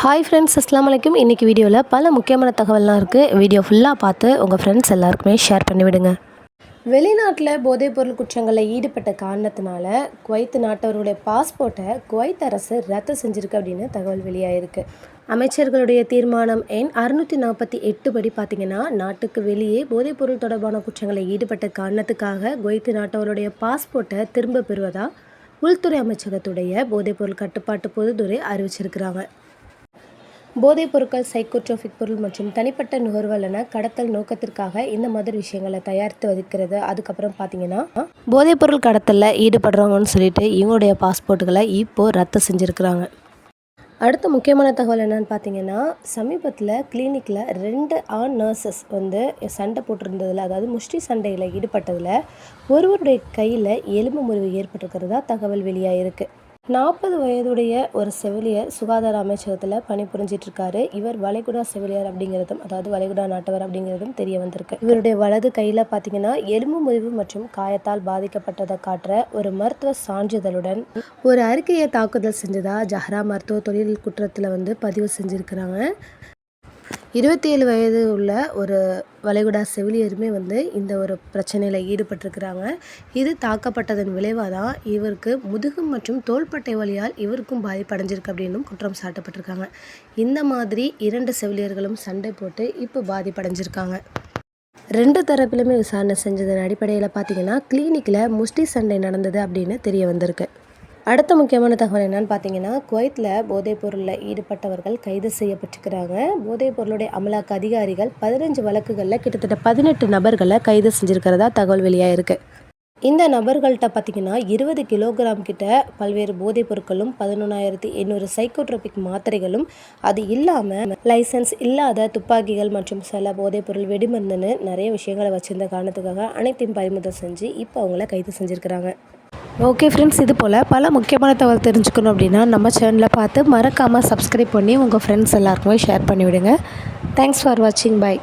Hi friends அஸ்லாம் வலைக்கும். இன்றைக்கி வீடியோவில் பல முக்கியமான தகவல்லாம் இருக்குது வீடியோ ஃபுல்லாக பார்த்து உங்கள் ஃப்ரெண்ட்ஸ் எல்லாருக்குமே ஷேர் பண்ணிவிடுங்க. வெளிநாட்டில் போதைப்பொருள் குற்றங்களில் ஈடுபட்ட காரணத்தினால குவைத் நாட்டவருடைய பாஸ்போர்ட்டை குவைத் அரசு ரத்து செஞ்சிருக்கு அப்படின்னு தகவல் வெளியாயிருக்கு. அமைச்சர்களுடைய தீர்மானம் எண் அறுநூற்றி நாற்பத்தி எட்டு படி பார்த்தீங்கன்னா நாட்டுக்கு வெளியே போதைப்பொருள் தொடர்பான குற்றங்களில் ஈடுபட்ட காரணத்துக்காக குவைத் நாட்டவருடைய பாஸ்போர்ட்டை திரும்ப பெறுவதா உள்துறை அமைச்சகத்துடைய போதைப்பொருள் கட்டுப்பாட்டு பொதுத்துறை அறிவிச்சிருக்கிறாங்க. போதைப் பொருட்கள் சைக்கோட்ரோபிக் பொருள் மற்றும் தனிப்பட்ட நுகர்வுகள் என கடத்தல் நோக்கத்திற்காக இந்த மாதிரி விஷயங்களை தயாரித்து வைக்கிறது அதுக்கப்புறம் பார்த்தீங்கன்னா போதைப் பொருள் கடத்தலில் ஈடுபடுறவங்கன்னு சொல்லிட்டு இவங்களுடைய பாஸ்போர்ட்டுகளை இப்போது ரத்து செஞ்சுருக்கிறாங்க. அடுத்த முக்கியமான தகவல் என்னன்னு பார்த்தீங்கன்னா சமீபத்தில் கிளினிக்கில் ரெண்டு ஆண் நர்சஸ் வந்து சண்டை போட்டிருந்ததில் அதாவது முஷ்டி சண்டையில் ஈடுபட்டதில் ஒருவருடைய கையில் எலும்பு முறிவு ஏற்பட்டிருக்கிறதா தகவல் வெளியாக இருக்குது நாற்பது வயதுடைய ஒரு செவிலியர் சுகாதார அமைச்சகத்தில் பணிபுரிஞ்சிட்டு இருக்காரு இவர் வளைகுடா செவிலியர் அப்படிங்கிறதும் அதாவது வளைகுடா நாட்டவர் அப்படிங்கிறதும் தெரிய வந்திருக்கு. இவருடைய வலது கையில் பார்த்தீங்கன்னா எலும்பு முறிவு மற்றும் காயத்தால் பாதிக்கப்பட்டதை காட்டுற ஒரு மருத்துவ சான்றிதழுடன் ஒரு அறிக்கையை தாக்குதல் செஞ்சதா ஜஹ்ரா மருத்துவ தொழில் குற்றத்தில் வந்து பதிவு செஞ்சுருக்கிறாங்க. இருபத்தி ஏழு வயது உள்ள ஒரு வளைகுடா செவிலியருமே வந்து இந்த ஒரு பிரச்சனையில் ஈடுபட்டிருக்கிறாங்க. இது தாக்கப்பட்டதன் விளைவாக தான் இவருக்கு முதுகு மற்றும் தோள்பட்டை வழியால் இவருக்கும் பாதிப்படைஞ்சிருக்கு அப்படின்னும் குற்றம் சாட்டப்பட்டிருக்காங்க. இந்த மாதிரி இரண்டு செவிலியர்களும் சண்டை போட்டு இப்போ பாதிப்படைஞ்சிருக்காங்க ரெண்டு தரப்பிலுமே விசாரணை செஞ்சதன் அடிப்படையில் பார்த்தீங்கன்னா கிளினிக்கில் முஷ்டி சண்டை நடந்தது அப்படின்னு தெரிய வந்திருக்கு. அடுத்த முக்கியமான தகவல் என்னன்னு பார்த்தீங்கன்னா குவைத்தில் போதைப் பொருளில் ஈடுபட்டவர்கள் கைது செய்யப்பட்டிருக்கிறாங்க. போதைப் பொருளுடைய அமலாக்க அதிகாரிகள் பதினஞ்சு வழக்குகளில் கிட்டத்தட்ட பதினெட்டு நபர்களை கைது செஞ்சுருக்கிறதா தகவல் வெளியாக இருக்குது இந்த நபர்கள்ட்ட பார்த்தீங்கன்னா இருபது கிலோகிராம் கிட்ட பல்வேறு போதைப் பொருட்களும் பதினொன்றாயிரத்தி எண்ணூறு சைக்கோட்ரோபிக் மாத்திரைகளும் அது இல்லாமல் லைசன்ஸ் இல்லாத துப்பாக்கிகள் மற்றும் சில போதைப் பொருள் வெடிமருந்துன்னு நிறைய விஷயங்களை வச்சுருந்த காரணத்துக்காக அனைத்தையும் பறிமுதல் செஞ்சு இப்போ அவங்கள கைது செஞ்சுருக்கிறாங்க. ஓகே ஃப்ரெண்ட்ஸ் இது போல் பல முக்கியமான தகவல் தெரிஞ்சுக்கணும் அப்படின்னா நம்ம சேனலை பார்த்து மறக்காமல் சப்ஸ்கிரைப் பண்ணி உங்கள் ஃப்ரெண்ட்ஸ் எல்லாருக்குமே ஷேர் பண்ணிவிடுங்க. தேங்க்ஸ் ஃபார் வாட்சிங் பை